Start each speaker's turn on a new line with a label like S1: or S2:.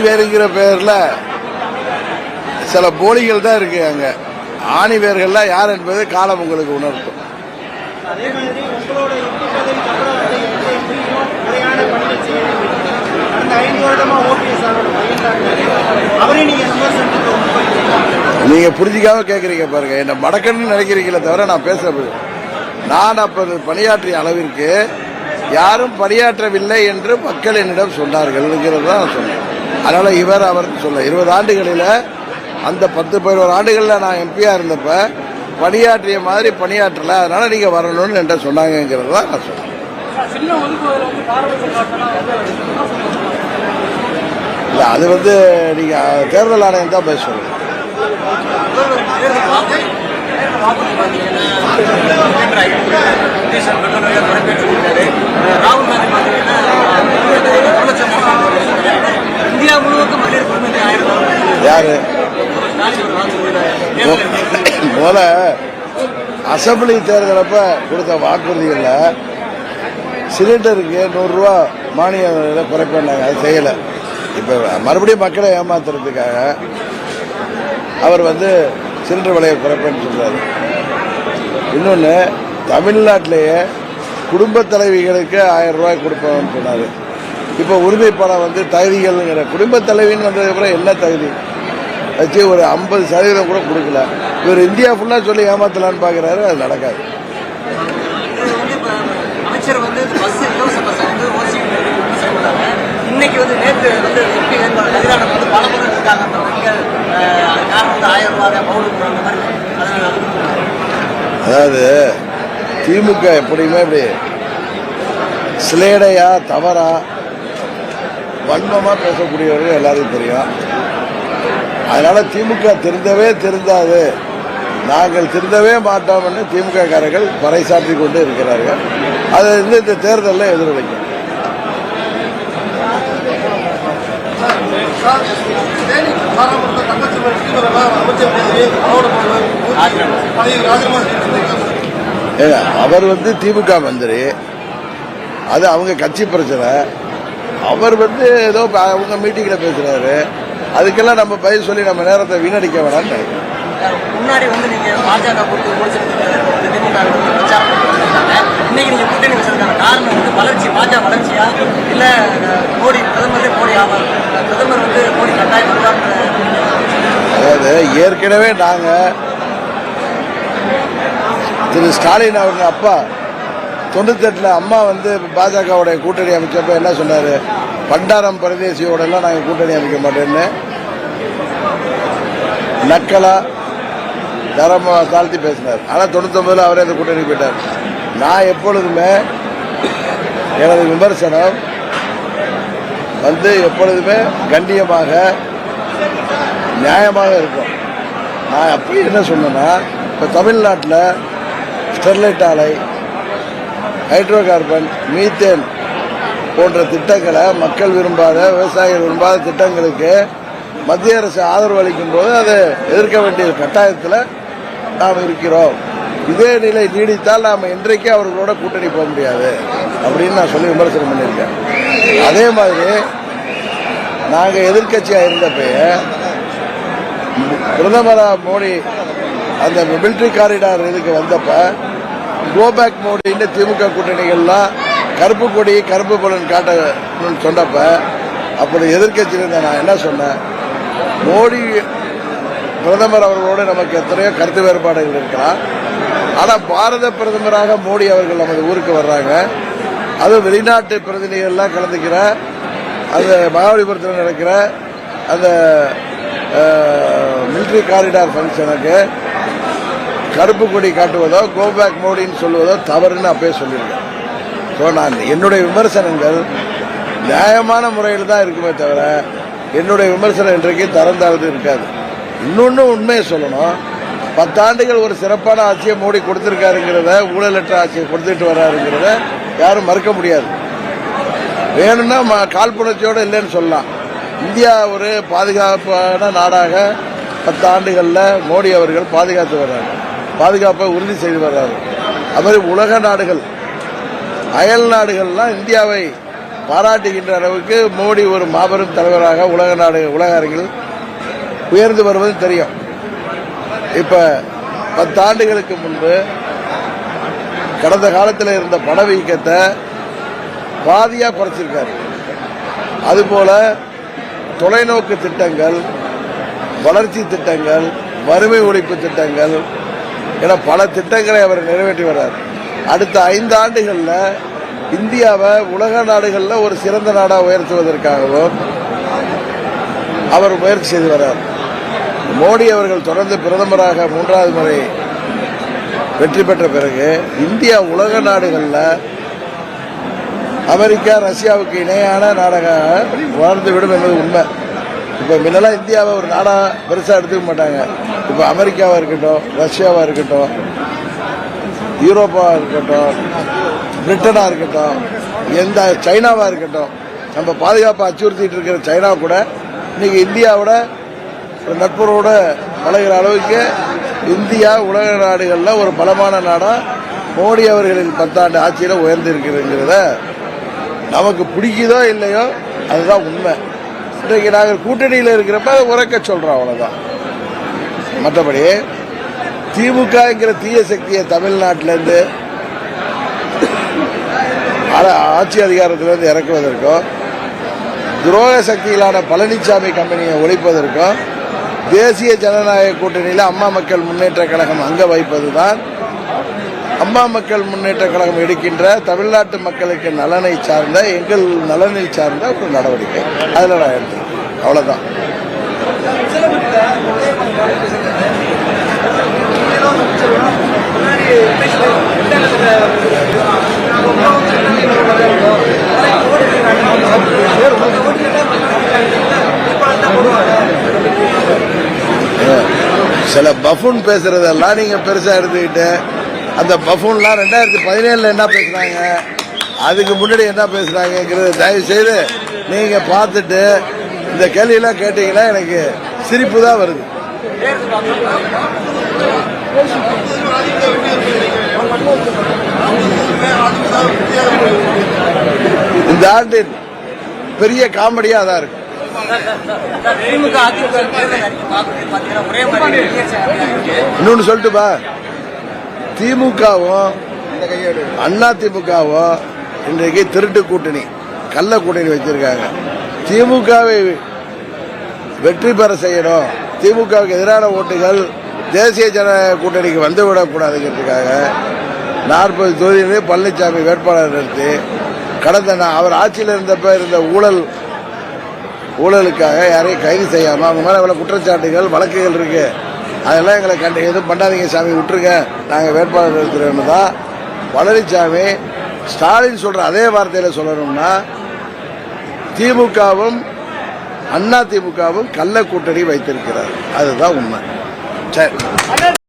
S1: வேறுங்கிற பேர்ல சில போலிகள் தான் இருக்கு அங்க. ஆணி வேர்கள்லாம் யார் என்பது காலம் உங்களுக்கு உணர்த்தும்.
S2: நீங்க
S1: புரிஞ்சிக்காம கேக்குறீங்க பாருங்க. என்ன மடக்கன்னு நினைக்கிறீங்களே தவிர நான் பேசுறது நான் அப்ப பணியாற்றிய அளவிற்கு யாரும் பணியாற்றவில்லை என்று மக்கள் என்னிடம் சொன்னார்கள் தான் நான் சொன்னேன். அதனால இவர் அவர் சொல்ல இருபது ஆண்டுகளில் அந்த பத்து பதினோரு ஆண்டுகளில் நான் எம்பியா இருந்தப்ப பணியாற்றிய மாதிரி பணியாற்றல அதனால நீங்க வரணும்னு என்கிட்ட சொன்னாங்கிறது தான் நான் சொன்னேன்
S3: எந்த
S1: இல்ல அது வந்து நீங்க தேர்தல் ஆணையம் தான் பேச சொல்லணும்
S3: ராகுல் ஆயிரம்
S1: போல அசம்பிளி தேர்தலப்ப கொடுத்த வாக்குறுதிகளில் சிலிண்டருக்கு நூறுரூவா மானிய விலை குறைப்பாங்க அது செய்யலை. இப்போ மறுபடியும் மக்களை ஏமாத்துறதுக்காக அவர் வந்து சிலிண்டர் விலையை குறைப்பேன்னு சொல்றாரு. இன்னொன்று தமிழ்நாட்டிலேயே குடும்ப தலைவிகளுக்கு ஆயிரம் ரூபாய் கொடுப்போம்னு சொன்னார். இப்போ உரிமை வந்து தகுதிகள்ங்கிற குடும்ப தலைவின்னு வந்ததுக்கப்புறம் என்ன தகுதி வச்சு ஒரு ஐம்பது சதவீதம் கூட கொடுக்கல. இவர் இந்தியா ஃபுல்லாக சொல்லி ஏமாத்தலான்னு பார்க்குறாரு அது நடக்காது.
S3: இன்னைக்கு வந்து நேற்று வந்து எம்பி வேட்பாளர் கதிரானந்த் வந்து பல முறை இருக்காங்க. அந்த வங்கிகள் அஹ், அது காரணம் வந்து ஆயிரம் ரூபாய் பவுலுக்கு அந்த மாதிரி அதனால
S1: அதாவது திமுக எப்படியுமே இப்படி சிலேடையா தவறா வன்மமா பேசக்கூடியவர்கள் எல்லாருக்கும் தெரியும். அதனால திமுக திருந்தவே திருந்தாது. நாங்கள் திருந்தவே மாட்டோம்னு திமுக காரர்கள் பறைசாற்றி கொண்டு இருக்கிறார்கள். அதை வந்து இந்த தேர்தலில் எதிரொலிக்கும். அவர் வந்து திமுக மந்திரி. அது அவங்க கட்சி பிரச்சனை. அவர் வந்து ஏதோ அவங்க மீட்டிங்ல பேசுறாரு. அதுக்கெல்லாம் நம்ம பதில் சொல்லி நம்ம நேரத்தை வீணடிக்க வேணாம்னு
S3: முன்னாடி வந்து நீங்க பாஜக இன்னைக்கு நீங்க கூட்டணி காரணம் வந்து வளர்ச்சி பாஜக வளர்ச்சியா? இல்ல மோடி பிரதமரே மோடி ஆவார்? பிரதமர் வந்து மோடி கட்டாயம்
S1: அதாவது ஏற்கனவே நாங்க திரு ஸ்டாலின் அவங்க அப்பா தொண்ணூத்தெட்டுல அம்மா வந்து பாஜகவுடைய கூட்டணி அமைச்சப்ப என்ன சொன்னாரு? பண்டாரம் பிரதேசியோட எல்லாம் கூட்டணி அமைக்க மாட்டேன்னு. நக்கலா தரமாக தாழ்த்தி பேசினார். ஆனால் தொண்ணூத்தொன்பதுல அவரே அந்த கூட்டணி போயிட்டார். நான் எப்பொழுதுமே எனது விமர்சனம் வந்து எப்பொழுதுமே கண்ணியமாக நியாயமாக இருக்கும். நான் அப்படி என்ன சொன்னேன்னா இப்போ தமிழ்நாட்டில் ஸ்டெர்லைட் ஆலை ஹைட்ரோ கார்பன் மீத்தேன் போன்ற திட்டங்களை மக்கள் விரும்பாத விவசாயிகள் விரும்பாத திட்டங்களுக்கு மத்திய அரசு ஆதரவு அளிக்கும் போது அதை எதிர்க்க வேண்டிய கட்டாயத்தில் நாம் இருக்கிறோம். இதே நிலை நீடித்தால் நாம் இன்றைக்கு அவர்களோட கூட்டணி போக முடியாது. அப்படின்னு நான் சொல்லி விமர்சனம் பண்ணியிருக்கேன். அதே மாதிரி நாங்கள் எதிர்க்கட்சியாக இருந்தப்பயே பிரதமர் மோடி அந்த மிலிட்ரி காரிடார் இதுக்கு வந்தப்ப கோபேக் மோடின்னு திமுக கூட்டணிகள்லாம் கருப்பு கொடி கருப்பு பலன் காட்டணும்னு சொன்னப்ப அப்படி எதிர்கட்சியில் இருந்த நான் என்ன சொன்னேன்? மோடி பிரதமர் அவர்களோடு நமக்கு எத்தனையோ கருத்து வேறுபாடுகள் இருக்கலாம் ஆனால் பாரத பிரதமராக மோடி அவர்கள் நமது ஊருக்கு வர்றாங்க. அது வெளிநாட்டு பிரதிநிதிகள்லாம் கலந்துக்கிற அந்த மகாபலிபுரத்தில் நடக்கிற அந்த மிலிட்ரி காரிடார் ஃபங்க்ஷனுக்கு கருப்பு கொடி காட்டுவதோ கோபேக் மோடின்னு சொல்லுவதோ தவறுன்னு அப்பயே சொல்லியிருக்கேன். ஸோ நான் என்னுடைய விமர்சனங்கள் நியாயமான முறையில் தான் இருக்குமே தவிர என்னுடைய விமர்சனம் இன்றைக்கு தரந்தாழ்ந்து இருக்காது. இன்னொன்று உண்மையை சொல்லணும். பத்தாண்டுகள் ஒரு சிறப்பான ஆட்சியை மோடி கொடுத்துருக்காருங்கிறத ஊழலற்ற ஆட்சியை கொடுத்துட்டு வர்றாருங்கிறத யாரும் மறுக்க முடியாது. வேணும்னா ம- காழ்ப்புணர்ச்சியோடு இல்லைன்னு சொல்லலாம். இந்தியா ஒரு பாதுகாப்பான நாடாக பத்து ஆண்டுகளில் மோடி அவர்கள் பாதுகாத்து வர்றாங்க பாதுகாப்பை உறுதி செய்து வர்றாரு. அது மாதிரி உலக நாடுகள் அயல் நாடுகள்லாம் இந்தியாவை பாராட்டுகின்ற அளவுக்கு மோடி ஒரு மாபெரும் தலைவராக உலக நாடு உலக அரங்கில் உயர்ந்து வருவது தெரியும். இப்ப பத்தாண்டுகளுக்கு முன்பு கடந்த காலத்தில் இருந்த பணவீக்கத்தை பாதியாக குறைச்சிருக்காரு. அதுபோல தொலைநோக்கு திட்டங்கள் வளர்ச்சி திட்டங்கள் வறுமை ஒழிப்பு திட்டங்கள் என பல திட்டங்களை அவர் நிறைவேற்றி வர்றார். அடுத்த ஐந்து ஆண்டுகளில் இந்தியாவை உலக நாடுகளில் ஒரு சிறந்த நாடாக உயர்த்துவதற்காகவும் அவர் முயற்சி செய்து வர்றார். மோடி அவர்கள் தொடர்ந்து பிரதமராக மூன்றாவது முறை வெற்றி பெற்ற பிறகு இந்தியா உலக நாடுகளில் அமெரிக்கா ரஷ்யாவுக்கு இணையான நாடாக வளர்ந்து விடும் என்பது உண்மை. இப்போ முன்னெல்லாம் இந்தியாவை ஒரு நாடாக பெருசாக எடுத்துக்க மாட்டாங்க. இப்போ அமெரிக்காவாக இருக்கட்டும் ரஷ்யாவாக இருக்கட்டும் யூரோப்பாக இருக்கட்டும் பிரிட்டனாக இருக்கட்டும் எந்த சைனாவாக இருக்கட்டும் நம்ம பாதுகாப்பை அச்சுறுத்திட்டு இருக்கிற சைனா கூட இன்னைக்கு இந்தியாவோட ஒரு நட்புறோட பழகிற அளவுக்கு இந்தியா உலக நாடுகளில் ஒரு பலமான நாடாக மோடி அவர்களின் பத்தாண்டு ஆட்சியில் உயர்ந்திருக்கிறதுங்கிறத நமக்கு பிடிக்குதோ இல்லையோ அதுதான் உண்மை. இன்றைக்கு நாங்கள் கூட்டணியில் இருக்கிறப்ப உரைக்க சொல்கிறோம் அவ்வளோதான் மற்றபடி திமுகங்கிற தீய சக்தியை தமிழ்நாட்டிலேருந்து ஆட்சி அதிகாரத்திலிருந்து இறக்குவதற்கும் துரோக சக்திகளான பழனிசாமி கம்பெனியை ஒழிப்பதற்கும் தேசிய ஜனநாயக கூட்டணியில் அம்மா மக்கள் முன்னேற்ற கழகம் அங்க வைப்பதுதான் அம்மா மக்கள் முன்னேற்ற கழகம் எடுக்கின்ற தமிழ்நாட்டு மக்களுக்கு நலனை சார்ந்த எங்கள் நலனை சார்ந்த ஒரு நடவடிக்கை. அதில் நான் எடுத்தேன். அவ்வளோதான் சில பஃபூன் பேசுறதெல்லாம் நீங்க பெருசா எடுத்துக்கிட்டு அந்த பஃபூன்லாம் ரெண்டாயிரத்தி பதினேழுல என்ன பேசுறாங்க? அதுக்கு முன்னாடி என்ன பேசுனாங்கிறது தயவு செய்து நீங்க பார்த்துட்டு இந்த கேள்வியெல்லாம் கேட்டீங்கன்னா எனக்கு சிரிப்பு தான் வருது. இந்த ஆண்டின் பெரிய காமெடியா தான் இருக்கு. இன்னொன்னு சொல்லட்டுப்பா. திமுகவும் அண்ணா திமுகவும் இன்றைக்கு திருட்டு கூட்டணி கள்ள கூட்டணி வச்சிருக்காங்க. திமுகவை வெற்றி பெற செய்யணும். திமுகவுக்கு எதிரான ஓட்டுகள் தேசிய ஜன கூட்டணிக்கு வந்து விடக்கூடாதுங்கிறதுக்காக நாற்பது தொகுதியிலே பழனிசாமி வேட்பாளர் நிறுத்தி கடந்த அவர் ஆட்சியில் இருந்தப்ப இருந்த ஊழல் ஊழலுக்காக யாரையும் கைது செய்யாமல் அவங்க மேலே இவ்வளவு குற்றச்சாட்டுகள் வழக்குகள் இருக்குது அதெல்லாம் எங்களை கண்டு எதுவும் பண்ணாதீங்க சாமி விட்டுருங்க. நாங்கள் வேட்பாளர் இருக்கிறோம்னு தான் பழனிசாமி ஸ்டாலின் சொல்கிற அதே வார்த்தையில் சொல்லணும்னா திமுகவும் அண்ணா திமுகவும் கள்ள கூட்டணி வைத்திருக்கிறார். அதுதான் உண்மை. சரி